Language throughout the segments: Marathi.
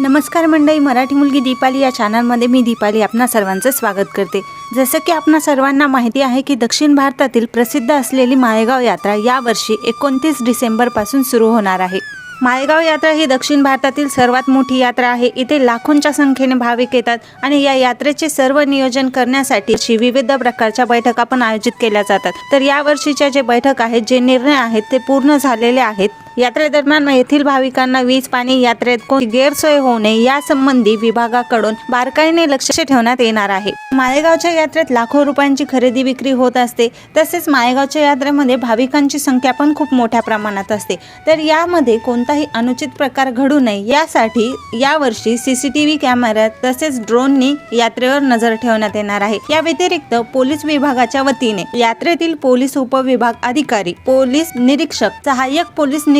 नमस्कार मंडळी मराठी मुलगी दीपाली या चॅनलमध्ये मी दीपाली आपणा सर्वांचं स्वागत करते. जसं की आपणा सर्वांना माहिती आहे की दक्षिण भारतातील प्रसिद्ध असलेली माळेगाव यात्रा यावर्षी एकोणतीस डिसेंबरपासून सुरू होणार आहे. माळेगाव यात्रा ही दक्षिण भारतातील सर्वात मोठी यात्रा आहे. इथे लाखोंच्या संख्येने भाविक येतात आणि या यात्रेचे सर्व नियोजन करण्यासाठी विविध प्रकारच्या बैठका पण आयोजित केल्या जातात. तर या वर्षीच्या जे बैठक आहेत जे निर्णय आहेत ते पूर्ण झालेले आहेत. यात्रेदरम्यान येथील भाविकांना वीज पाणी यात्रेत कोणती गैरसोय होऊ नये यासंबंधी विभागाकडून बारकाईने लक्ष ठेवण्यात येणार आहे. माळेगावच्या यात्रेत लाखो रुपयांची खरेदी विक्री होत असते. तसेच माळेगावच्या यात्रेमध्ये भाविकांची संख्या पण खूप मोठ्या प्रमाणात असते. तर यामध्ये कोणताही अनुचित प्रकार घडू नये यासाठी यावर्षी सीसीटीव्ही कॅमेऱ्यात तसेच ड्रोननी यात्रेवर नजर ठेवण्यात येणार आहे. या व्यतिरिक्त पोलीस विभागाच्या वतीने यात्रेतील पोलीस उपविभाग अधिकारी पोलीस निरीक्षक सहाय्यक पोलीस निरीक्षक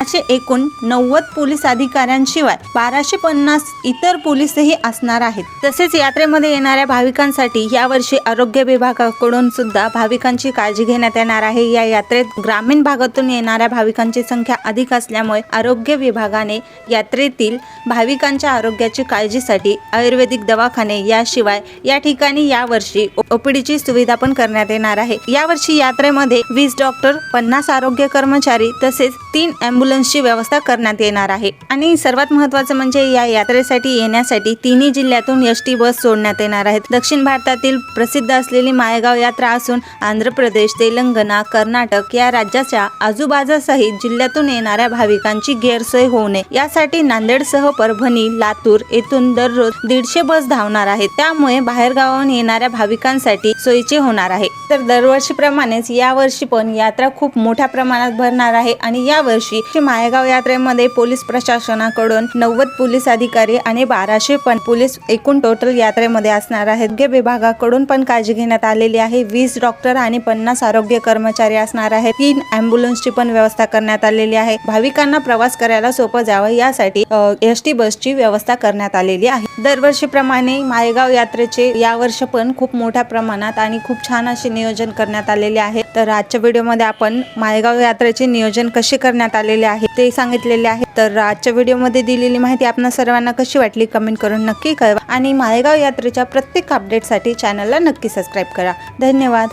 असे एकूण नव्वद पोलीस अधिकाऱ्यांशिवाय बाराशे पन्नास इतर पोलीसही असणार आहेत. तसेच यात्रेमध्ये येणाऱ्या भाविकांसाठी यावर्षी आरोग्य विभागाकडून सुद्धा भाविकांची काळजी घेण्यात येणार आहे. या यात्रेत ग्रामीण भागातून येणाऱ्या भाविकांची संख्या अधिक असल्यामुळे आरोग्य विभागाने यात्रेतील भाविकांच्या आरोग्याची काळजीसाठी आयुर्वेदिक दवाखाने याशिवाय या ठिकाणी यावर्षी ओपीडीची सुविधा पण करण्यात येणार आहे. यावर्षी यात्रेमध्ये वीस डॉक्टर पन्नास आरोग्य कर्मचारी तसेच तीन ॲम्ब्युलन्सची व्यवस्था करण्यात येणार आहे. आणि सर्वात महत्त्वाचं म्हणजे या यात्रेसाठी येण्यासाठी तिन्ही जिल्ह्यातून एस टी बस सोडण्यात येणार आहेत. दक्षिण भारतातील प्रसिद्ध असलेली मायगाव यात्रा असून आंध्र प्रदेश तेलंगणा कर्नाटक या राज्याच्या आजूबाजूसहित जिल्ह्यातून येणाऱ्या भाविकांची गैरसोय होऊ नये. यासाठी नांदेडसह परभणी लातूर येथून दररोज दीडशे बस धावणार आहेत. त्यामुळे बाहेरगावाहून येणाऱ्या भाविकांसाठी सोयीचे होणार आहे. तर दरवर्षीप्रमाणेच यावर्षी पण यात्रा खूप मोठ्या प्रमाणात भरणार आहे आणि या वर्षी मायगाव यात्रेमध्ये पोलीस प्रशासनाकडून नव्वद पोलीस अधिकारी आणि बाराशे पण पोलीस एकूण टोटल यात्रेमध्ये असणार आहेत. आरोग्य विभागाकडून पण काळजी घेण्यात आलेली आहे. वीस डॉक्टर आणि पन्नास आरोग्य कर्मचारी असणार आहेत. तीन अँब्युलन्सची पण व्यवस्था करण्यात आलेली आहे. भाविकांना प्रवास करायला सोपं जावं यासाठी एस टी बसची व्यवस्था करण्यात आलेली आहे. दरवर्षीप्रमाणे मायगाव यात्रेचे यावर्षी पण खूप मोठ्या प्रमाणात आणि खूप छान असे नियोजन करण्यात आलेले आहे. तर आजच्या व्हिडिओमध्ये आपण मायगाव यात्रेचे नियोजन कसे करण्यात आलेले आहे ते सांगितलेले आहे. तर आजच्या व्हिडिओमध्ये दिलेली माहिती आपणा सर्वांना कशी वाटली कमेंट करून नक्की कळवा. आणि मायगाव यात्रेच्या प्रत्येक अपडेटसाठी चॅनलला नक्की सबस्क्राईब करा. धन्यवाद.